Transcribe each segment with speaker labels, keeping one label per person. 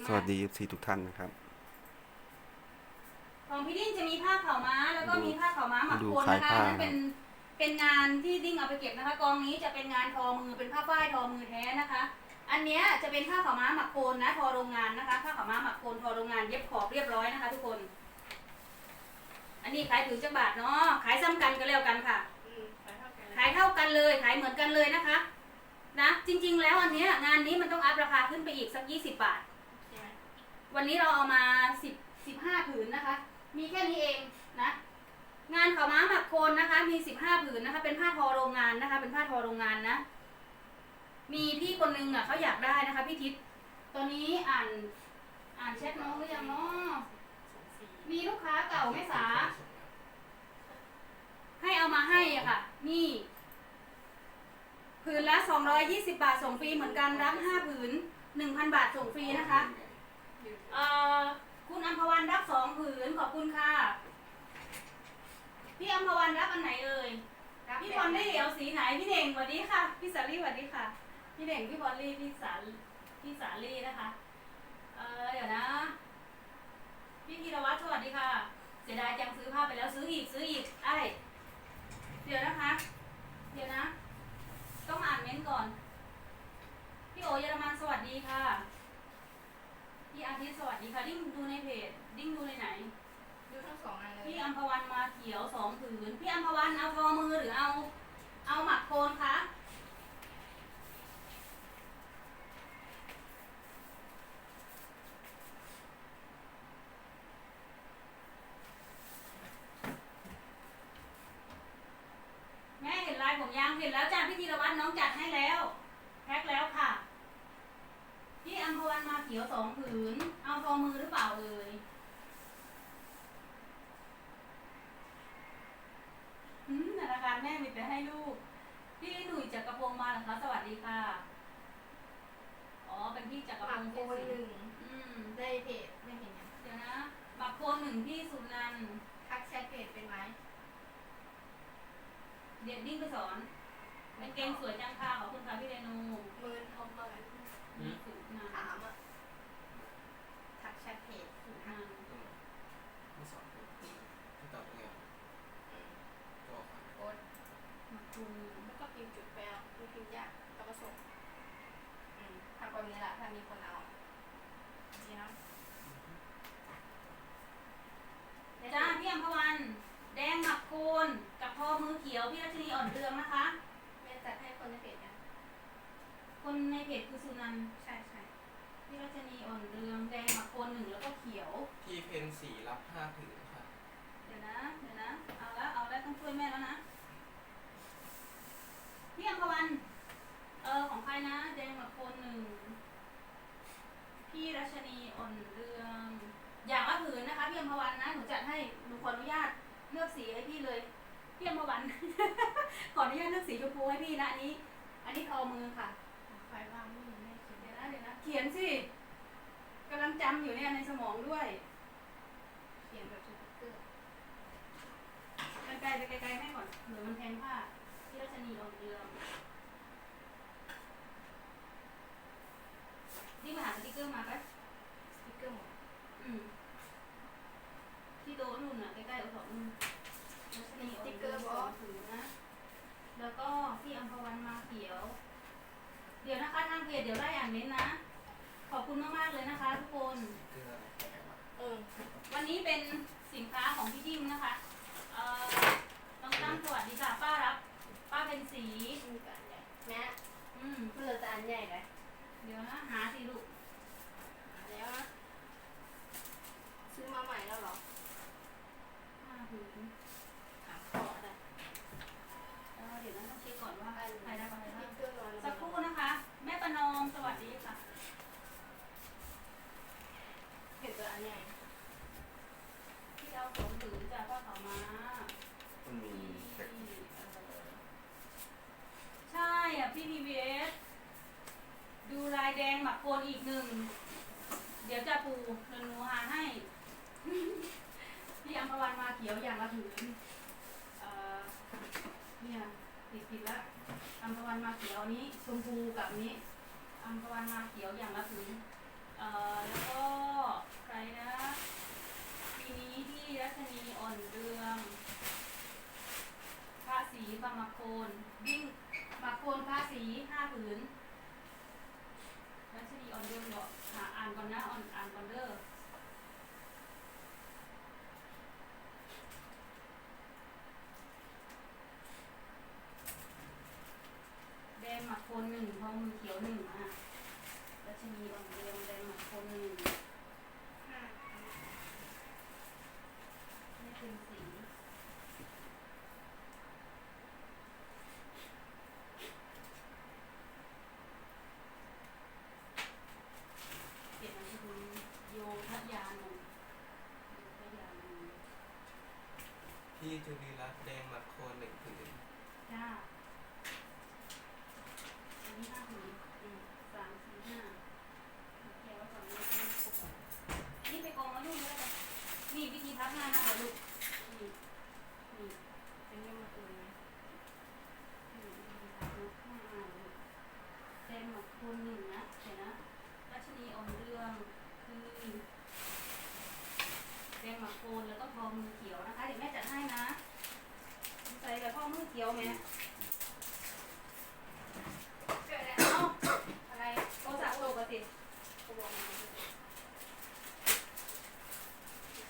Speaker 1: มาก
Speaker 2: สวัสดี FC ทุกท่านนะครับ
Speaker 1: ของพี่ดิ้งจะมีผ้าขาวม้า แล้วก็
Speaker 2: ดู
Speaker 1: มีผ้าขาวม้าหมัก
Speaker 2: ดู
Speaker 1: โคน
Speaker 2: ขาย
Speaker 1: นะคะ
Speaker 2: ผ้า
Speaker 1: นั่นเป็นเป็นงานที่ดิ้งเอาไปเก็บนะคะ กองนี้จะเป็นงานทอมือเป็นผ้าฝ้ายทอมือแท้นะคะ อันเนี้ยจะเป็นผ้าขาวม้าหมักโคนนะทอโรงงานนะคะผ้าขาวม้าหมักโคนทอโรงงานเย็บขอบเรียบร้อยนะคะ ทุกคน อันนี้ขายถึงจักบาทเนาะขายซ้ำกันก็แล้วกันค่ะ
Speaker 3: อืมขายเท่ากัน
Speaker 1: ขายเท่ากันเลยขายเหมือนกันเลยนะคะ นะจริง ๆ แล้วอันเนี้ยงานนี้มันต้องอัพราคาขึ้นไปอีกสักยี่สิบบาท
Speaker 3: ใช่ไหม
Speaker 1: วันนี้เราเอามาสิบสิบห้าผืนนะคะ มีแค่นี้เองนะ งานขาวม้าหมักโคนนะคะ มีสิบห้าผืนนะคะ เป็นผ้าทอโรงงานนะคะ เป็นผ้าทอโรงงานนะ มีพี่คนนึงอะเขาอยากได้นะคะพี่ทิศตอนนี้อ่านอ่านแชทน้องหรือยังเนาะ
Speaker 3: สอง
Speaker 1: มีลูกค้าเก่าไม่สา ให้เอามาให้อะค่ะ นี่ผืนละสองร้อยยี่สิบาทส่งฟรีเหมือนกันรับห้าผืนหนึ่งพันบาทส่งฟรีนะคะ เอ่อคุณอัมพวันรับสองผืนขอบคุณค่ะ พี่อัมพวันรับอันไหนเอ่ย พี่พอลลี่เอาสีไหน พี่เน่งสวัสดีค่ะ พี่สาลี่สวัสดีค่ะ พี่เน่งพี่พอลลี่พี่สาพี่สาลี่นะคะ เออเดี๋ยวนะ พี่ธีรวัตรสวัสดีค่ะ เสียดายจังซื้อผ้าไปแล้วซื้ออีกซื้ออีกไอ้เดี๋ยวนะคะ เดี๋ยวนะ ต้องอ่านเม้นต์ก่อน พี่โอเยอรมันสวัสดีค่ะ พี่อาทิตย์สวัสดี ค่ะดิ้งดูในเพจดิ้งดูในไหน
Speaker 3: ดูทั้งสองอันเลย
Speaker 1: พี่อัมพวันมาเขียวสองผืน พี่อัมพวันเอาทอมือหรือเอา เอาหมักโคนคะแม่เห็นลายผมยังเห็นแล้วจ้าพี่ธีรวัตรน้องจัดให้แล้ว แพ็คแล้วค่ะ พี่อัมพวันมาเขียวสองผืน เอาทอมือหรือเปล่าเอ่ยอืมธนาคารแม่มีแต่ให้ลูก พี่หนุ่ยจักรพงศ์มาเหรอคะ สวัสดีค่ะ อ๋อ เป็นพี่จักร
Speaker 3: ห
Speaker 1: พ
Speaker 3: มัก
Speaker 1: งศ์
Speaker 3: โค
Speaker 1: เจ
Speaker 3: น
Speaker 1: สิ
Speaker 3: หนึ่ง
Speaker 1: อืม
Speaker 3: ได้เพจไม่เห็นยัง
Speaker 1: เดี๋ยวนะ บักโคนหนึ่งพี่สุนันท์
Speaker 3: ทักแชทเพจเป็นไหม
Speaker 1: เดียดดิ้งไปสอนเป็นเกงสวยจังค่ะขอบคุณค่ะพี่เรนู
Speaker 3: หมืนทอมเมิน
Speaker 1: สุนัน
Speaker 3: ถา
Speaker 1: ท์
Speaker 3: มอะทักแชทเพจ
Speaker 1: สุนันท์
Speaker 4: ไม่สอนที่ตอบยังไง
Speaker 3: อืม
Speaker 4: ก็ออกมา
Speaker 3: โกด
Speaker 1: บักโคน
Speaker 3: แล้วก็พิมพ์จุดแปลมีพิมพ์ยากแล้วก็ส่งอืมทำแบบนี้แหละถ้ามีคนเอาดีนะ
Speaker 1: จ้าพี่อัมพวัน แดงหมักโคนกับทอมือเขียวพี่รัชนีอ่อนเรืองนะคะ
Speaker 3: แม่จัดให้คนในเพจยัง
Speaker 1: คนในเพจคือสุนันท์
Speaker 3: ใช่ใช่
Speaker 1: พี่รัชนีอ่อนเรืองแดงหมักโคนหนึ่งแล้วก็เขียว
Speaker 4: พี่เพนสีรับห้าผืนค่ะ
Speaker 1: เดี๋ยวนะเดี๋ยวนะ เอาละเอาละต้องช่วยแม่แล้วนะพี่อัมพวัน เออของใครนะ แดงหมักโคนหนึ่ง พี่รัชนีอ่อนเรือง อย่างละผืนนะคะพี่อมพวันนะหนูจัดให้หนูขออนุญาตเลือกสีให้พี่เลยพี่อมพวัน ขออนุญาตเลือกสีชมพูให้พี่นะอันนี้ อันนี้ทอมือค่ะ
Speaker 3: ใครว่างไม่มีแม่เขียน
Speaker 1: เดี๋ยวนะเดี๋ยวนะเขียนสิกำลังจำอยู่เนี่ยในสมองด้วย
Speaker 3: เขียนแบบสติ๊กเกอร์
Speaker 1: ไกลไปไกลๆแม่ก่อนเดี๋ยวมันแทงผ้าพี่รัชนีอ่อกเรือง นี่มาหาสติ๊กเกอร์มาปะ
Speaker 3: สติ๊กเกอร์หมด
Speaker 1: อืมที่โต๊ะนู่นน่ะใกล้ๆเอาของนู่นรัชนีออกเรืองสองถือนะ แล้วก็พี่อัมพวันมาเขียว เดี๋ยวนะคะทางเพจเดี๋ยวได้อ่านเม้นต์นะ ขอบคุณมากๆเลยนะคะ ทุกคน
Speaker 4: เกลือแกะมา
Speaker 3: เออ
Speaker 1: วันนี้เป็นสินค้าของพี่ทิมนะคะเอ่อน้องตั้มสวัสดีค่ะป้ารับ ป้าเป็นสี
Speaker 3: มีการใหญ่แม่
Speaker 1: อืม
Speaker 3: เพื่อจะอันใหญ่เลย
Speaker 1: เดี๋ยวนะหาสิลูก
Speaker 3: มาแล้วนะซื้อมาใหม่แล้วเหรอ
Speaker 1: ห้าผืน
Speaker 3: ถามขอได้
Speaker 1: เออเดี๋ยวนะต้องเช็คก่อนว่า
Speaker 3: อัน
Speaker 1: ใครรับอะไรบ้าง
Speaker 3: สติ๊กเกอร์ร้อยละ
Speaker 1: สักครู่นะคะ แม่ประนอมสวัสดีค่ะ
Speaker 3: เห็นตัวอันใหญ่
Speaker 1: ที่เอาของถือจากป้าเขามา
Speaker 2: มันมีแต่
Speaker 1: ที่เอ่อใช่อะพี่พีวีเอส ดูลายแดงหมักโกนอีกหนึ่ง เดี๋ยวจะปูเดี๋ยหนูหาให้ พี่อัมพวันมาเขียวอย่างละถึงเนี่ยติดติดละอัมพวันมาเขียวนี้ชมพูกับนี้อัมพวันมาเขียวอย่างละถึงเอ่อแล้วก็ใครนะปีนี้ที่รัชนีอ่อนเรืองพระศรีบามาโคนวิ่งมาโคนพระศรีห้าผืน อ่านก่อนนะออนอ่านก่อนเด้อแดงหมักโคนหนึ่งทองมือเขียวหนึ่งอะรัชนีออนเรืองแดงหมักโคนหนึ่ง
Speaker 3: ห้า
Speaker 1: ไม่เป็นสีเก็บมันคือโยธยานนท์โยธยานนท์
Speaker 4: พี่จุลีรัตน์แดงหมักโคนหนึ่งผืน
Speaker 1: จ้าอันนี้ห้าผืนอืมสามสี่ห้าแกว่าสองนี้ไม่ครบอะอันนี้ไปกองแล้วลูกเลยนี่วิธีพับหน้าหน้าเหรอลูกนี่นี่
Speaker 3: เป็นเงินมาอื่นไหม
Speaker 1: นี่วิธีพับหน้าหน้าเหรอลูกแดงหมกคนหนึ่งนะเห็นนะรัชนีอ่อนเรืองคือแดงหมกโคนแล้วก็ท อมือเขียวนะคะ เดี๋ยวแม่จัดให้นะ ใส่กับพ่อมือเขียวไหม
Speaker 3: เกิดอะไร
Speaker 1: เอ้า
Speaker 3: อะไร
Speaker 1: โทรศัพท์ตกกระติ
Speaker 3: เขาบอกมา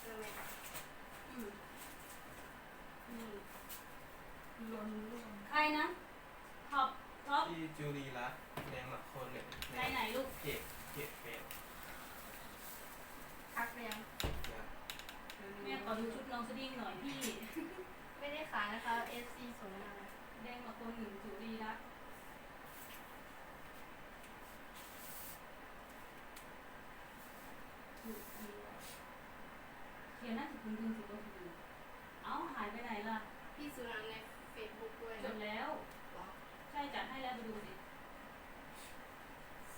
Speaker 3: เจอไหม
Speaker 1: อืมนี่ลนใครนะท็อปท็อป
Speaker 4: พี่จุลีรัตน์แดงหมักโคนหนึ่ง
Speaker 1: ใครไหนลูก
Speaker 4: เพจเพจเฟซ
Speaker 3: ทักไปยัง
Speaker 4: นะครับ
Speaker 1: แม่ขอดูชุดน้องสดิ้งหน่อยพี่
Speaker 3: ไม่ได้ขายนะคะ FC ส่งมา
Speaker 1: แดงมาคนหนึ่งจุรีรัตน์จุรีรัตน์เขียนน่าจะถึงถึงสิบกว่าทีเอ้าหายไปไหนล่ะ
Speaker 3: พี่สุนันท์ใน Facebook ด้วย
Speaker 1: จ
Speaker 3: นะ
Speaker 1: ดแล้ว
Speaker 3: หรอ
Speaker 1: ใช่จัดให้แล้วไปดูสิ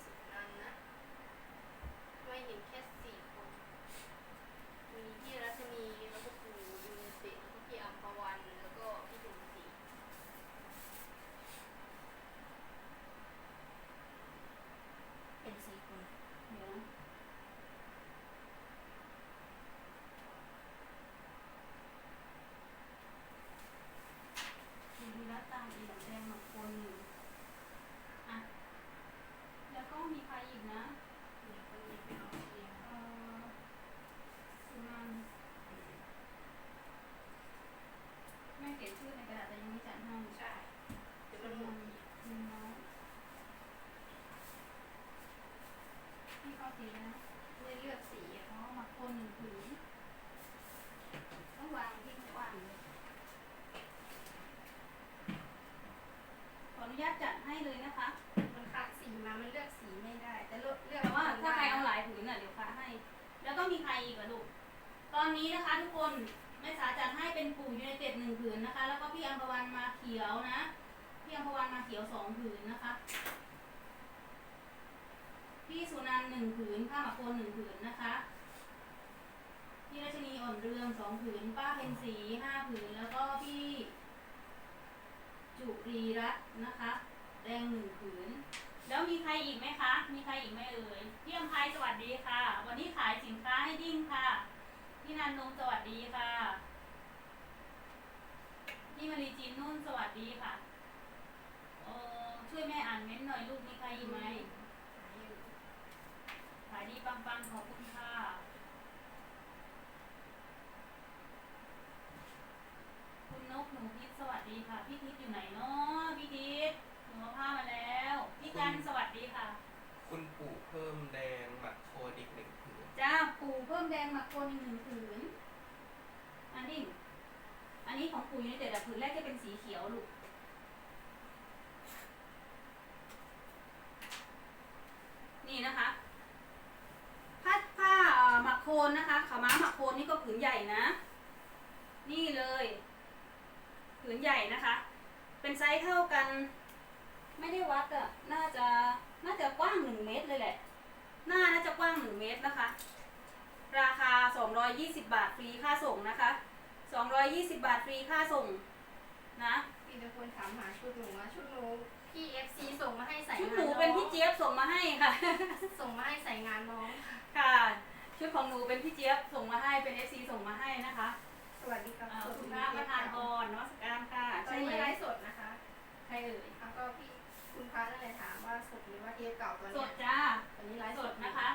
Speaker 3: สุนันท์นะไม่เห็นแค่สี่คน มีพี่รัชนีแล้วก็ครูยูนิเซฟแล้วก็พี่อัมพวันแล้วก็พี่ดุมศรีเป็นสี่คน
Speaker 1: เดี๋ยวนะจุรีรัตน์ตามอีหลังแดงมาคนหนึ่งอะ แล้วก็มีใครอีกนะ
Speaker 3: เดี๋ยวคนนี้ไปเอาเอง
Speaker 1: เอ่อสุนันท์แม่เขียนชื่อในกระดาษแต่ยังไม่จัดให้
Speaker 3: ใช่เดี๋ยวมันหมดอีก
Speaker 1: มีน้องพี่เข้าสีนะ
Speaker 3: ไม่เลือกสีอะ
Speaker 1: อ๋อหมักคนหนึ่งผืนต้องวางที่กว้างเลยขออนุญาตจัดให้เลยนะคะ
Speaker 3: มันคัดสีมา มันเลือกสีไม่ได้ แต่เลือกเลือก
Speaker 1: แต่ว่าถ้าใครเอาห
Speaker 3: ลาย
Speaker 1: ลายผืนน่ะเดี๋ยวค้าให้ แล้วก็มีใครอีกอะลูก ตอนนี้นะคะทุกคนแม่สาจัดให้เป็นปู่ยูไนเต็ดหนึ่งผืนนะคะ แล้วก็พี่อัมพวันมาเขียวนะ พี่อัมพวันมาเขียวสองผื นะคะ พี่สุนันหนึ่งผืน ผ้าหมักโคนหนึ่งผืนนะคะ พี่รัชนีอ่อนเรืองสองผืน ป้าเพ็ญศรีห้าผืน แล้วก็พี่ จุรีรัตน์นะคะ แดงหนึ่งผืน แล้วมีใครอีกไหมคะ มีใครอีกไหมเอ่ย พี่อมภัยสวัสดีค่ะ วันนี้ขายสินค้าให้ดิ้งค่ะ พี่นันนงสวัสดีค่ะพี่มารีจีนนุ่นสวัสดีค่ะเออ ช่วยแม่อ่านเม้นหน่อยลูกมีใครอีกไหมขายดีปังๆขอบคุณค่ะคุณนกหนูพิษสวัสดีค่ะ พี่ทิศอยู่ไหนเนาะพี่ทิศหนูเอาผ้ามาแล้ว พี่กันสวัสดีค่ะ
Speaker 4: คุณปู่เพิ่มแดงหมักโคนอีกหนึ่งผืน
Speaker 1: จ้าปูเพิ่มแดงมาโคนอีกหนึ่งผืน อันนี้ อันนี้ของปูยูไนเต็ดอะผืนแรกจะเป็นสีเขียวลูก นี่นะคะผ้าผ้าเอ่อหมักโคนนะคะขาวม้าหมักโคนนี่ก็ผืนใหญ่นะ นี่เลย ผืนใหญ่นะคะ เป็นไซส์เท่ากัน ไม่ได้วัดอะน่าจะ น่าจะกว้างหนึ่งเมตรเลยแหละ หน้าน่าจะกว้างหนึ่งเมตรนะคะ ราคา 220 บาทฟรีค่าส่งนะคะ 220 บาทฟรีค่าส่งนะ
Speaker 3: มีแต่คนถามหาชุดหนูว่าชุดหนูพี่ FC ส่งมาให้ใส่
Speaker 1: ชุด
Speaker 3: งาน
Speaker 1: หนู
Speaker 3: น้อง
Speaker 1: เป็นพี่เจี๊ยบส่งมาให้ค่ะ
Speaker 3: ส่งมาให้ใส่งานน้อง
Speaker 1: ค่ะ ชุดของหนูเป็นพี่เจี๊ยบส่งมาให้เป็น FC ส่งมาให้นะคะ
Speaker 3: สวัสดีครับ
Speaker 1: เอ่อคุณพระประธานพรนวัสการค่ะ
Speaker 3: ตอน
Speaker 1: ใช่ไหม
Speaker 3: นี้ไลฟ์สดนะคะ
Speaker 1: ใครเอ่ย
Speaker 3: แล้วก็พี่คุณพระนั่นเลยถามว่าสดหรือว่าเทปเก่าตอน
Speaker 1: ส
Speaker 3: เนี้
Speaker 1: ด
Speaker 3: ย
Speaker 1: จ้า
Speaker 3: ตอนนี้ไลฟ์
Speaker 1: ส
Speaker 3: ส
Speaker 1: ด
Speaker 3: ด
Speaker 1: นะคะ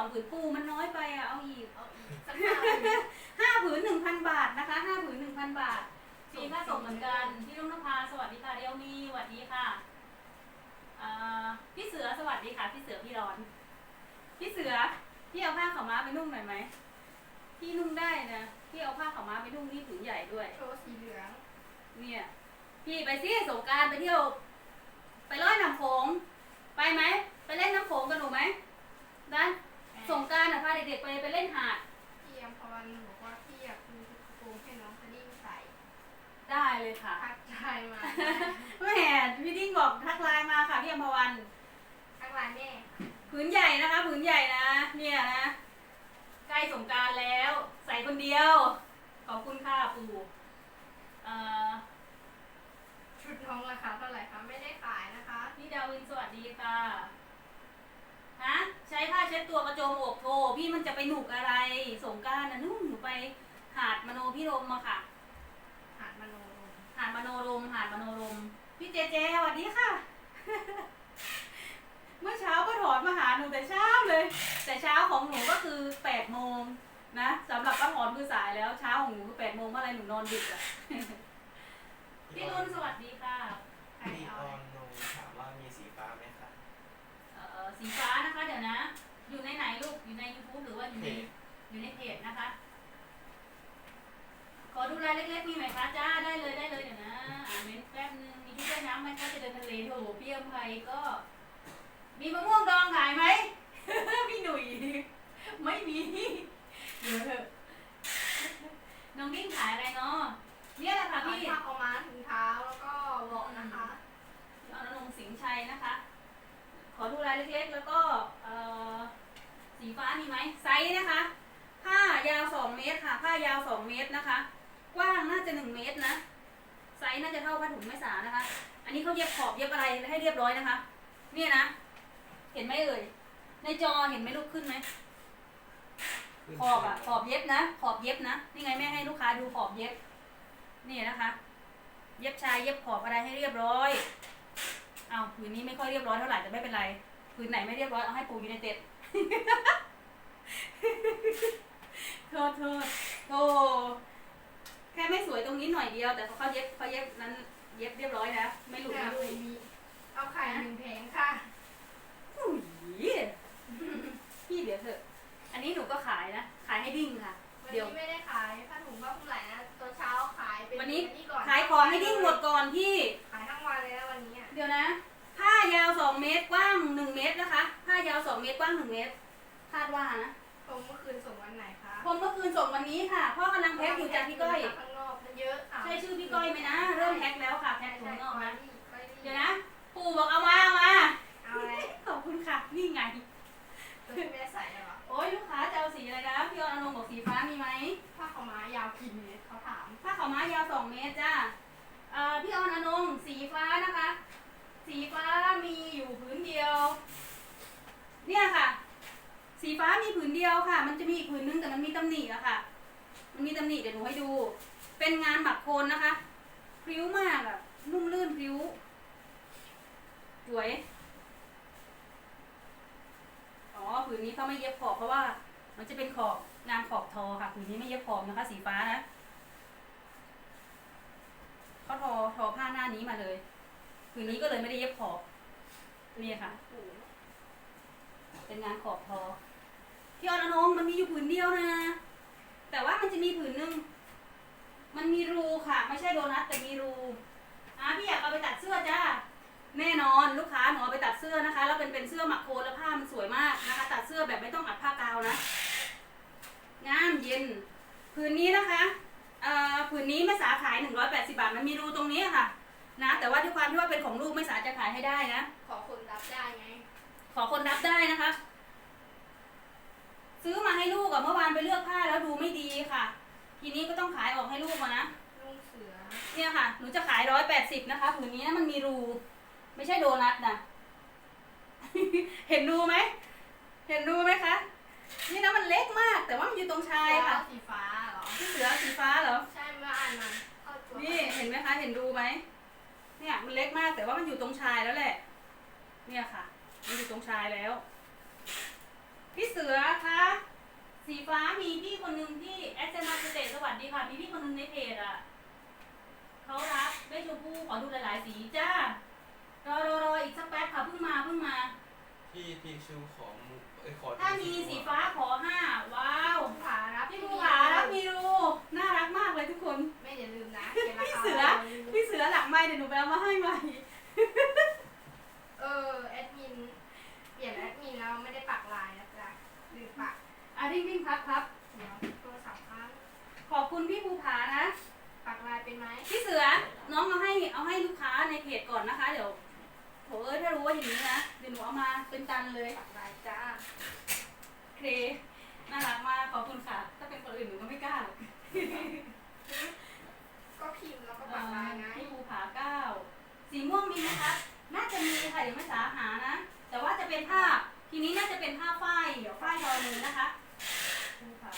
Speaker 1: องผืนปูมันน้อยไปอะเอาอีก
Speaker 3: เอาอีกสักห้าหมื่น
Speaker 1: ห้าผืนหนึ่งพันบาทนะคะห้าผืนหนึ่งพันบาทฟรีค่าส่งเหมือนกันพี่ลุงนภาสวัสดีค่ะเรียวมีสวัสดีค่ะเอ่อพี่เสือสวัสดีค่ะ พี่เสือพี่ร้อน พี่เสือพี่เอาผ้าขาวม้าไปนุ่งหน่อยไหมพี่นุ่งได้นะพี่เอาผ้าขาวม้าไปนุ่งนี่ผืนใหญ่ด้วย
Speaker 3: โชว์สีเหลือง
Speaker 1: เนี่ยพี่ไปสิสงกรารไปเที่ยว ไปลอยน้ำโขงไปไหมไปเล่นน้ำโขงกันหนูไหม ดันสงกรารอะพาเด็กๆไปไปเล่นหาด
Speaker 3: พี่อัมพวันบอกว่าพี่อยากดูกระโปรงให้น้องสดิ้งใส่
Speaker 1: ได้เลยค่ะ
Speaker 3: ทักทายมา
Speaker 1: แหม่พี่ดิ้งบอกทักไลน์มาค่ะพี่อมพวัน
Speaker 3: ทักไลน์แม่
Speaker 1: ผืนใหญ่นะคะ ผืนใหญ่นะ เนี่ยนะ ใกล้สงกรารแล้ว ใส่คนเดียว ขอบคุณค่ะปู่เอ่อ
Speaker 3: ชุดน้องราคาเท่าไหร่คะ ไม่ได้ขายนะคะ
Speaker 1: พี่ดาวินสวัสดีค่ะฮะใช้ผ้าเช็ดตัวกระ โจมอกโทพี่มันจะไปหนุกอะไร สงกรารนะนุ่มหนูไปหาดมโนพิรมมาค่ะ
Speaker 3: หาดมโนรม
Speaker 1: หาดมโนรมหาดมโนรมพี่เจเจสวัสดีค่ะ เมื่อเช้าก็ถอนมาหาหนูแต่เช้าเลย แต่เช้าของหนูก็คือแปดโมงนะสำหรับป้าถอนคือสายแล้วเช้าของหนูคือแปดโมงเมื่อไรหนูนอนดึกอะพี่นุ่นสวัสดีค่ะ
Speaker 3: ใคร
Speaker 4: ลี
Speaker 3: เอา
Speaker 4: ออนโนถามว่ามีสีฟ้าไหมคะ
Speaker 1: เอ่อสีฟ้านะคะเดี๋ยวนะ อยู่ในไหนลูก อยู่ใน YouTube หรือว่าอยู่
Speaker 4: เพ
Speaker 1: ใน
Speaker 4: จ
Speaker 1: อยู่ในเพจนะคะ ขอดูรายเล็กๆมีไหมคะจ้าได้เลยได้เลยเดี๋ยวนะอ่านเม้นแป๊บนึงมีที่ว่ายน้ำไหมคะจะเดินทะเลโถพี่อมไพก็ มีมะม่วงดองขายไหม พี่หนุ่ยไม่มีเดี๋ยวเถอะน้องดิ้งขายอะไรเนาะเนี่ยแหละค่ะ
Speaker 3: พี่
Speaker 1: พี่
Speaker 3: ผ้าขาวม้าถุงเท้าแล้วก็เบาะนะคะ
Speaker 1: อรนงค์สิงห์ชัยนะคะ ขอดูรายเล็กๆ แล้วก็เอ่อ สีฟ้ามีไหมไซส์นะคะผ้ายาว2เมตรค่ะ ผ้ายาว2เมตรนะคะ กว้างน่าจะ1เมตรนะ ไซส์น่าจะเท่าผ้าถุงไม่สานะคะ อันนี้เขาเย็บขอบเย็บอะไรให้เรียบร้อยนะคะ เนี่ยนะ เห็นไหมเอ่ย ในจอเห็นไหมลูกขึ้นไหม
Speaker 4: ข
Speaker 1: อบอะ ขอบเย็บนะ ขอบเย็บนะ นี่ไงแม่ให้ลูกค้าดูขอบเย็บ นี่นะคะ เย็บชายเย็บขอบอะไรให้เรียบร้อย เอาผืนนี้ไม่ค่อยเรียบร้อยเท่าไหร่แต่ไม่เป็นไร ผืนไหนไม่เรียบร้อยเอาให้ปูอยู่ในเต็ด โทษโทษโธ่แค่ไม่สวยตรงนี้หน่อยเดียว แต่เขาเย็บเขาเย็บนั้น เย็บเรียบร้อยนะไม่หลุด
Speaker 3: เนี่ย
Speaker 1: ไม่หลุด
Speaker 3: มีเอาไข่หนึ่งแผงค่ะ
Speaker 1: อุ้ยพี่เดี๋ยวเถอะ อันนี้หนูก็ขายนะ ขายให้ดิ้งค่ะ
Speaker 3: วัน
Speaker 1: เดี๋ยว
Speaker 3: นี้ไม่ได้ขายผ้าถุงผ้าคลุมไหล่นะตัวเช้าขายเป็น
Speaker 1: วันนี้
Speaker 3: ก่อน
Speaker 1: ขายของให้ดิ้งหมดก่อนพี่
Speaker 3: ขายทั้งวันเลยนะวันนี้อะ
Speaker 1: เดี๋ยวนะ ผ้ายาวสองเมตรกว้างหนึ่งเมตรนะคะ ผ้ายาวสองเมตรกว้างหนึ่งเมตร คาดว่านะ
Speaker 3: ผมเมื่อคืนส่งวันไหนคะ
Speaker 1: ผมเมื่อคืนส่งวันนี้ค่ะ พ่อกำลังแพ็คอยู่จากพี่ก้อย
Speaker 3: ข้างนอกมันเยอะค่ะ
Speaker 1: ใช่ชื่อพี่ก้อยไหมนะ เริ่มแพ็คแล้วค่ะ แพ็คถุงนอกนะ
Speaker 3: ไปดิ
Speaker 1: เดี๋ยวนะ ปู่บอกเอามาเอามา
Speaker 3: เอาอะไร
Speaker 1: ขอบคุณค่ะ นี่ไง
Speaker 3: ตัวที่แม่ใส่อะเหรอ
Speaker 1: โอ้ยลูกค้าจะเอาสีอะไรนะ พี่ออนอนงบอกสีฟ้ามีไหม
Speaker 3: ผ้าขาวม้ายาวกี่เมตรเขาถาม
Speaker 1: ผ้าขาวม้ายาวสองเมตรจ้าเอ่อพี่ออนอนงสีฟ้านะคะ สีฟ้ามีอยู่ผืนเดียว เนี่ยค่ะ สีฟ้ามีผืนเดียวค่ะ มันจะมีอีกผืนนึงแต่มันมีตำหนิอะค่ะ มันมีตำหนิเดี๋ยวหนูให้ดู เป็นงานหมักโคนนะคะพริ้วมากอะนุ่มลื่นพริ้วสวยอ๋อผืนนี้เขาไม่เย็บขอบเพราะว่า มันจะเป็นขอบงานขอบทอค่ะผืนนี้ไม่เย็บขอบนะคะ สีฟ้านะเขาทอทอผ้าหน้านี้มาเลย ผืนนี้ก็เลยไม่ได้เย็บขอบนี่ค่ะ เป็นงานขอบทอพี่ออนอนงมันมีอยู่ผืนเดียวนะ แต่ว่ามันจะมีผืนหนึ่งมันมีรูค่ะ ไม่ใช่โดนัทแต่มีรูอะพี่อยากเอาไปตัดเสื้อจ้าแน่นอนลูกค้าหนูเอาไปตัดเสื้อนะคะ แล้วเป็นเป็นเสื้อหมักโคนแล้วผ้ามันสวยมากนะคะ ตัดเสื้อแบบไม่ต้องอัดผ้ากาวนะงามเย็นผืนนี้นะคะเอ่อผืนนี้แม่สาขาย 180 บาท มันมีรูตรงนี้ค่ะ นะ แต่ว่าด้วยความที่ว่าเป็นของลูกแม่สาจะขายให้ได้นะ
Speaker 3: ขอคนรับได้ไง
Speaker 1: ขอคนรับได้นะคะ ซื้อมาให้ลูกอะเมื่อวานไปเลือกผ้าแล้วดูไม่ดีค่ะ ทีนี้ก็ต้องขายออกให้ลูกมานะ
Speaker 3: ลุงเสือ
Speaker 1: เนี่ยค่ะ หนูจะขายร้อยแปดสิบนะคะผืนนี้นะมันมีรู ไม่ใช่โดนัทนะ เห็นรูไหม เห็นรูไหมคะ นี่นะมันเล็กมาก แต่ว่ามันอยู่ตรงชายค่ะ
Speaker 3: สีฟ้าเหรอ
Speaker 1: ที่เสือสีฟ้าเหรอ
Speaker 3: ใช่เมื่ออ่านมันเข้าตัว
Speaker 1: นี่เห็นไหมคะ เห็นรูไหม เนี่ยมันเล็กมากแต่ว่ามันอยู่ตรงชายแล้วแหละ เนี่ยค่ะ มันอยู่ตรงชายแล้ว พี่เสือสีฟ้ามีพี่คนหนึ่งที่แอสเซนมาสเตทสวัสดีค่ะมีพี่คนหนึ่งในเพจอะเขารับได้ชมพูขอดูหลาย ๆ สีจ้ารอรอรออีกสักแป๊บค่ะเพิ่งมาเพิ่งมา
Speaker 4: พี่ทีชูของเอ้ยขอ
Speaker 1: ถ้ามีสีฟ้าขอห้าว้าว
Speaker 3: ผู้ผารับ
Speaker 1: พี่ภูผารับมีรู
Speaker 3: อย่าลืมนะขียนรา
Speaker 1: พี่
Speaker 3: คา
Speaker 1: เสือพี่เสือหลังไม้เดี๋ยวหนูไปเอามาให้ใหม่
Speaker 3: เออแอดมินเปลี่ยนแอดมินแล้วไม่ได้ปักลายนะจ๊ะลืมปัก
Speaker 1: อะวิ่งวิ่งครับครับ
Speaker 3: เดี๋ยวโทรศัพท์ค้าง
Speaker 1: ขอบคุณพี่ภูผานะ
Speaker 3: ปักลายเป็นไหม
Speaker 1: พี่เสือ น้องเอาให้เอาให้ลูกค้าในเพจก่อนนะคะ เดี๋ยวโถเอ้ยถ้ารู้ว่าอย่างนี้นะ เดี๋ยวหนูเอามาเป็นตันเลย
Speaker 3: ปักลายจ้า
Speaker 1: โอเค น่ารักมาก ขอบคุณค่ะ ถ้าเป็นคนอื่นหนูก็ไม่กล้าหรอก
Speaker 3: ก็ พิมพ์แล้วก็
Speaker 1: เอ่
Speaker 3: ปักลาย
Speaker 1: อ
Speaker 3: ไง
Speaker 1: พี่ภูผาเก้าสีม่วงมีไหมคะน่าจะมีค่ะเดี๋ยวไม่สาหานะ แต่ว่าจะเป็นผ้าทีนี้น่าจะเป็นผ้าฝ้ายเดี๋ยวฝ้ายทอมือนะคะภูผา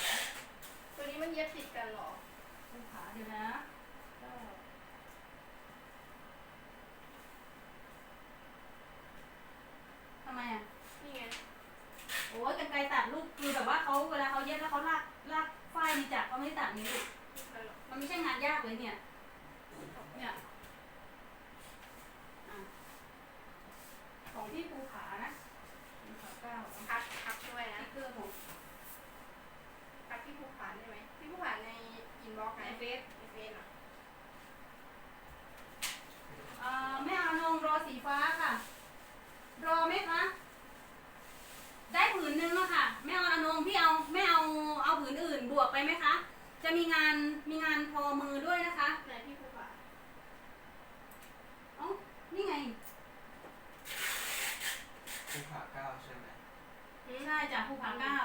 Speaker 3: ตัวนี้มันเย็บติดกันเหรอ
Speaker 1: ภูผาเดี๋ยวนะเก้าทำไมอะ
Speaker 3: นี่ไง
Speaker 1: โอ้ยกันไกรตัดลูกคือแบบว่าเขาเวลาเขาเย็บแล้วเขาลากลากฝ้ายนี่จากเขาไม่ได้ตัดนี่ลูก
Speaker 3: ไม่ใช่หรอก
Speaker 1: มันไม่ใช่งานยากเลยเนี่ยเนี่ยอะ ของพี่ภูผานะภูผาเก้า
Speaker 3: พักพักช่วยนะ
Speaker 1: นี่คือผม
Speaker 3: พักที่ผู้ผ่านได้ไหมที่ผู้ผ่านในอินบ็อกซ์
Speaker 1: ใน
Speaker 3: ไง
Speaker 1: เฟซ
Speaker 3: ในเฟซอะ
Speaker 1: เอ่อไม่เอานงรอสีฟ้าค่ะ รอไหมคะ ได้ผืนนึงอะค่ะ ไม่เอาอนงพี่เอาไม่เอาเอาผืนอื่นบวกไปไหมคะ จะมีงานมีงานทอมือด้วยนะคะ
Speaker 3: ในที่ผู้ผ่าน
Speaker 1: เอ้านี่ไง
Speaker 4: ภูผาเก้าใช่ไหม
Speaker 1: ใช่ จากภูผาเก้า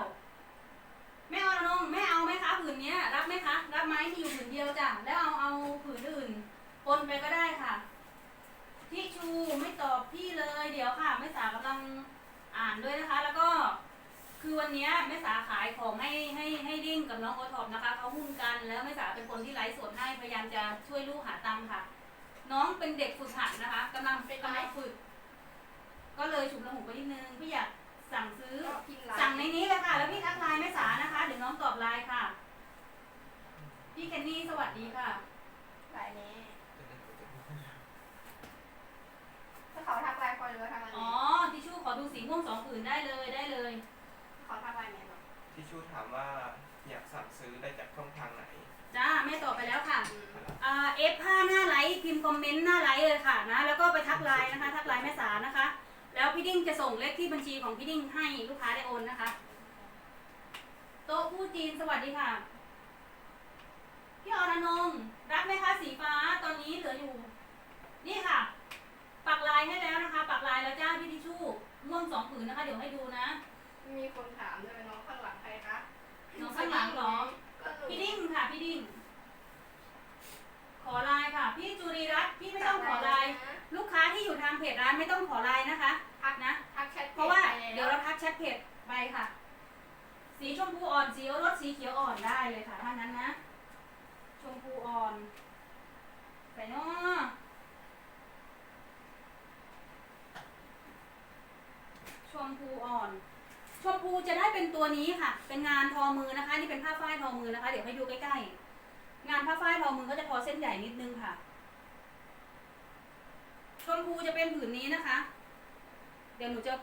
Speaker 1: แม่เอาน้องแม่เอาไหมคะผืนเนี้ย รับไหมคะ รับไหมที่อยู่ผืนเดียวจ้ะแล้วเอาเอาผืนอื่นปนไปก็ได้ค่ะพี่ชูไม่ตอบพี่เลยเดี๋ยวค่ะแม่สากำลังอ่านด้วยนะคะ แล้วก็คือวันนี้แม่สาขายของให้ให้ให้ดิ้งกับน้องโอท็อปนะคะเขาหุ้นกันแล้วแม่สาเป็นคนที่ไลฟ์สดให้พยายามจะช่วยลูกหาตังค์ค่ะ น้องเป็นเด็กฝึกหัดนะคะกำลังกำลังฝึก ก็เลยฉุกละหุกไปนิดนึงพี่อยาก สั่งซื้อ
Speaker 3: ก็พิมพ์ไลน์
Speaker 1: สั่งในนี้เลยค่ะ แล้วพี่ทักไลน์แม่สานะคะเดี๋ยวน้องตอบไลน์ค่ะ พี่แคนนี่สวัสดีค่ะ
Speaker 3: ลายนี้
Speaker 4: เป็นอะไรกัน
Speaker 3: ถ้าเขาทักไลน์คอยหรือว่าทักไลน์
Speaker 1: อ๋อทิชชู่ขอดูสีม่วงสองผืนได้เลยได้เลย
Speaker 3: เขาทักไลน์ไหนหรอ
Speaker 4: ที่ชูถามว่าอยากสั่งซื้อได้จากช่องทางไหน
Speaker 1: จ้าแม่ตอบไปแล้วค่ะ
Speaker 3: อืม
Speaker 1: อ่า F5 หน้าไลฟ์พิมพ์คอมเมนต์หน้าไลฟ์เลยค่ะนะแล้วก็ไปทักไลน์นะคะ ทักไลน์แม่สานะคะ แล้วพี่ดิ้งจะส่งเลขที่บัญชีของพี่ดิ้งให้ลูกค้าได้โอนนะคะ โต๊ะผู้จีนสวัสดีค่ะ พี่อรนงค์รับไหมคะสีฟ้าตอนนี้เหลืออยู่ นี่ค่ะ ปักลายให้แล้วนะคะ ปักลายแล้วจ้าพี่ทิชชู่ม่วงสองผืนนะคะ เดี๋ยวให้ดูนะ
Speaker 3: มีคนถามด้วยน้องข้างหลังใครคะ
Speaker 1: น้องข้างหลังเหรอ
Speaker 3: ก็หนู
Speaker 1: พี่ดิ้งค่ะพี่ดิ้ง ขอไลน์ค่ะ พี่จุรีรัตน์พี่ไม่ต้องขอไลน์
Speaker 3: นะ
Speaker 1: ลูกค้าที่อยู่ทางเพจร้านไม่ต้องขอไลน์นะคะ
Speaker 3: ทัก
Speaker 1: นะ
Speaker 3: ทักแชท
Speaker 1: เพราะว่า
Speaker 3: ไปแล้
Speaker 1: เดี๋ยวเราทักแชทเพจไปค่ะ สีชมพูอ่อนสีรสสีเขียวอ่อนได้เลยค่ะถ้างั้นนะ ชมพูอ่อนใส่เนาะชมพูอ่อนชมพูจะได้เป็นตัวนี้ค่ะ เป็นงานทอมือนะคะ นี่เป็นผ้าฝ้ายทอมือนะคะ เดี๋ยวให้ดูใกล้ๆ งานผ้าฝ้ายทอมือก็จะทอเส้นใหญ่นิดนึงค่ะ ชมพูจะเป็นผืนนี้นะคะ เดี๋ยวหนูจะ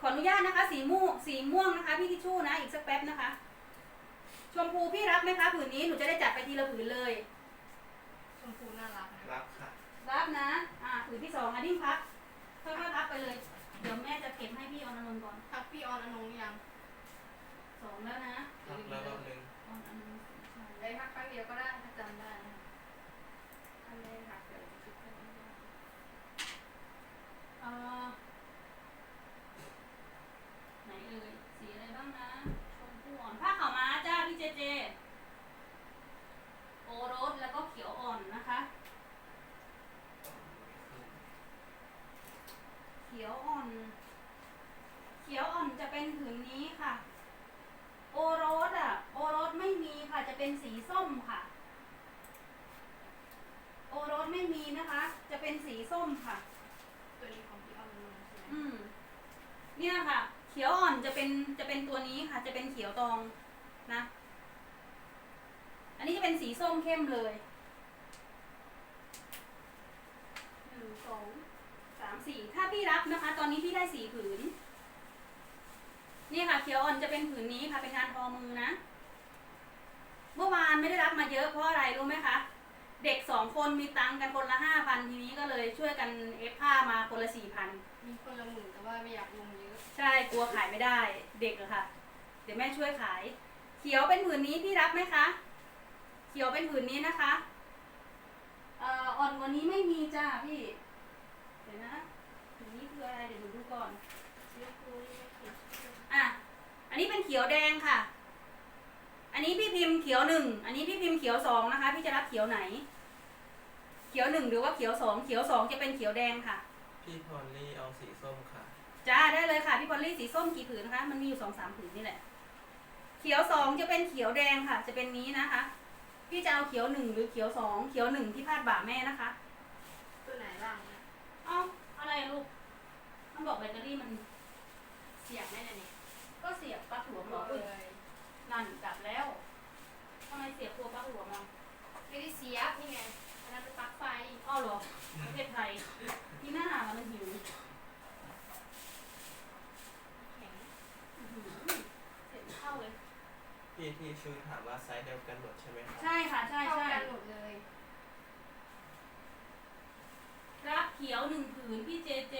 Speaker 1: ขออนุญาตนะคะ สีม่วงสีม่วงนะคะ พี่ทิชชู่นะอีกสักแป๊บนะคะ ชมพูพี่รับไหมคะผืนนี้หนูจะได้จัดไปทีละผืนเลย
Speaker 3: ชมพูน่ารักนะ
Speaker 4: รับค่ะ
Speaker 1: รับนะ อ่าผืนที่สองอะดิ้งพับค่อยๆพับไปเลย เดี๋ยวแม่จะเก็บให้พี่ออนนนท์ก่อน
Speaker 3: ทักพี่ออนอนงยัง
Speaker 1: สองแล้วนะ
Speaker 4: รับแล้วรอบนึง
Speaker 1: ออนอนนท์สีชัย
Speaker 3: ได้ทักครั้งเดียวก็ได้นะถ้าไม่ได้ทักเดี๋ยวจะคิดให้ไม่ได้
Speaker 1: เอ่อไหนเอ่ยสีอะไรบ้างนะ ชมพูอ่อนผ้าขาวม้าจ้าพี่เจเจ โอรสแล้วก็เขียวอ่อนนะคะ เขียวอ่อน เขียวอ่อนจะเป็นผืนนี้ค่ะ โอรสอะ โอรสไม่มีค่ะ จะเป็นสีส้มค่ะ โอรสไม่มีนะคะ จะเป็นสีส้มค่ะ
Speaker 3: ตัวนี้ของพี่ออนอนงใช่ไหม
Speaker 1: อืม เนี่ยค่ะ เเขียวอ่อนจะเป็นจะเป็นตัวนี้ค่ะ จะเป็นเขียวตองนะ อันนี้จะเป็นสีส้มเข้มเลยหนึ่ง สองสามสี่ถ้าพี่รับนะคะ ตอนนี้พี่ได้สี่ผืน นี่ค่ะเขียวอ่อนจะเป็นผืนนี้ค่ะ เป็นงานทอมือนะ เมื่อวานไม่ได้รับมาเยอะเพราะอะไรรู้ไหมคะ เด็กสองคนมีตังค์กันคนละห้าพันทีนี้ก็เลยช่วยกันเอฟผ้ามาคนละสี่พัน
Speaker 3: มีคนละหมื่นแต่ว่าไม่อยากลงเยอะ
Speaker 1: ใช่กลัวขายไม่ได้ เด็กอะค่ะ เดี๋ยวแม่ช่วยขาย เขียวเป็นผืนนี้พี่รับไหมคะ เขียวเป็นผืนนี้นะคะ เอ่ออ่อนกว่านี้ไม่มีจ้าพี่เดี๋ยวนะผืนนี้คืออะไรเดี๋ยวหนูดูก่อน
Speaker 3: เยอะคูนี่ไม่เขียน
Speaker 1: อะ อันนี้เป็นเขียวแดงค่ะ อันนี้พี่พิมพ์เขียวหนึ่ง อันนี้พี่พิมพ์เขียวสองนะคะ พี่จะรับเขียวไหน เขียวหนึ่งหรือว่าเขียวสอง เขียวสองจะเป็นเขียวแดงค่ะ
Speaker 4: พี่พอลลี่เอาสีส้มค่ะ
Speaker 1: จ้าได้เลยค่ะพี่พอลลี่สีส้มกี่ผืนคะ มันมีอยู่สองสามผืนนี่แหละ เขียวสองจะเป็นเขียวแดงค่ะ จะเป็นนี้นะคะ พี่จะเอาเขียวหนึ่งหรือเขียวสอง เขียวหนึ่งที่พาดบ่าแม่นะคะ
Speaker 3: ตัวไหนบ้างนะ
Speaker 1: เอ้าอะไรอะลูก มันบอกแบตเตอรี่มัน
Speaker 3: เสียบไหมเนี่ย
Speaker 1: ก็เสียบปลั๊กหลวมเหรอ
Speaker 3: เล
Speaker 1: อุ้ย
Speaker 3: ย
Speaker 1: นั่นกลับแล้วทำไมเสียบตัวปลั๊กหลวมอะ
Speaker 3: ไม่ได้เสียบนี่ไงอันนั้นเป็นปลั๊กไฟ
Speaker 1: อ้าวเหรอประเทศไทยที่หน้ามันหิว
Speaker 3: แข็ง
Speaker 1: อื้อหือเสียบเข้าเลย
Speaker 4: พี่ที่ชูถามว่าไซส์เดียวกันหมดใช่ไหมครับ
Speaker 1: ใช่ค่ะ ใช่
Speaker 3: เท่า
Speaker 1: ใช่
Speaker 3: กันหมดเลย
Speaker 1: รับเขียวหนึ่งผืนพี่เจเจ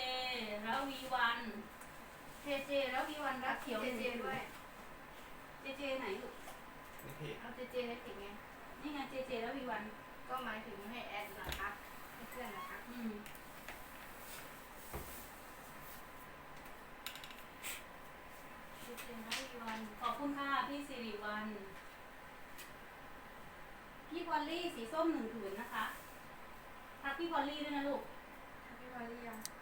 Speaker 1: แล้ววีวันเจเจแล้ววีวันรับเขียวห
Speaker 3: เจ
Speaker 1: นึ่ง
Speaker 3: เจ
Speaker 1: ผืน
Speaker 3: ด้วย
Speaker 1: เจเจไหนลูก
Speaker 4: นี่พี่
Speaker 3: เอาเจเจในผิดไง
Speaker 1: นี่ไงเจเจแล้ววีวัน
Speaker 3: ก็หมายถึงให้แอดนะคะให้เพื่อนนะคะ
Speaker 1: อืมเจเจแล้ววีวัน ขอบคุณค่ะพี่สิริวัน พี่พอลลี่สีส้มหนึ่งผืนนะคะทักพี่พอลลี่ด้วยนะลูก
Speaker 3: พี่วาเรียง
Speaker 1: ค